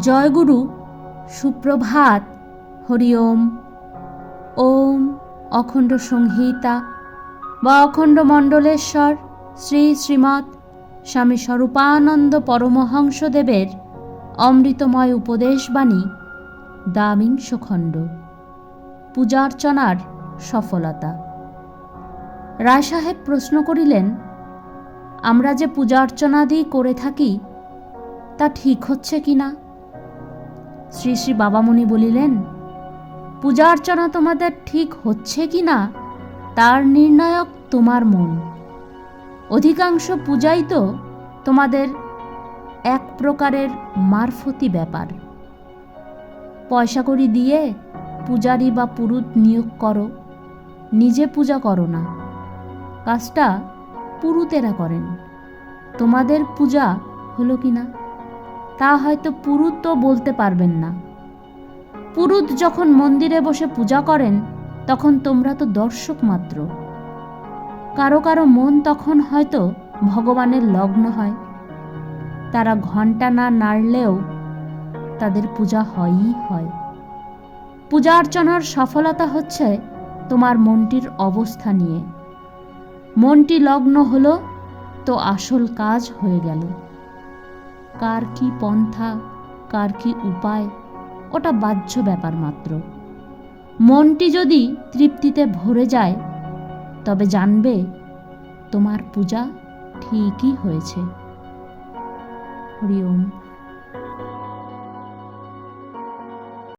জয়গুরু, সুপ্রভাত, হরি ওম। ওম অখণ্ড সংহিতা বা অখণ্ড মণ্ডলেশ্বর, শ্রী শ্রীমৎ স্বামী স্বরূপানন্দ পরমহংসদেবের অমৃতময় উপদেশবাণী দ্বাবিংশ খণ্ড পূজার্চনার সফলতা। রায় সাহেব প্রশ্ন করিলেন, আমরা যে পূজা অর্চনাদি করে থাকি, তা ঠিক হচ্ছে কি না শ্রী শ্রী বাবামণি বলিলেন, পূজা অর্চনা তোমাদের ঠিক হচ্ছে কি না? তার নির্ণায়ক তোমার মন। অধিকাংশ পূজাই তো তোমাদের এক প্রকারের মারফতি ব্যাপার। পয়সা করি দিয়ে পূজারি বা পুরুত নিয়োগ করো, নিজে পূজা করো না। কাজটা পুরুতেরা করেন। তোমাদের পূজা হলো কি না? তা হয়তো পুরুত বলতে পারবেন না। পুরুত যখন মন্দিরে বসে পূজা করেন, তখন তোমরা তো দর্শক মাত্র। কারও কারও মন তখন হয়তো ভগবানের লগ্ন হয়। তারা ঘণ্টা না নাড়লেও তাদের পূজা হয়ই হয়। পূজা অর্চনার সফলতা হচ্ছে তোমার মনটির অবস্থা নিয়ে। মনটি লগ্ন হলো, তো আসল কাজ হয়ে গেল। কার কি পন্থা, কার কি উপায়, ওটা বাহ্য ব্যাপার মাত্র। মনটি যদি তৃপ্তিতে ভরে যায়, তবে জানবে তোমার পূজা ঠিকই হয়েছে। হরি ওম।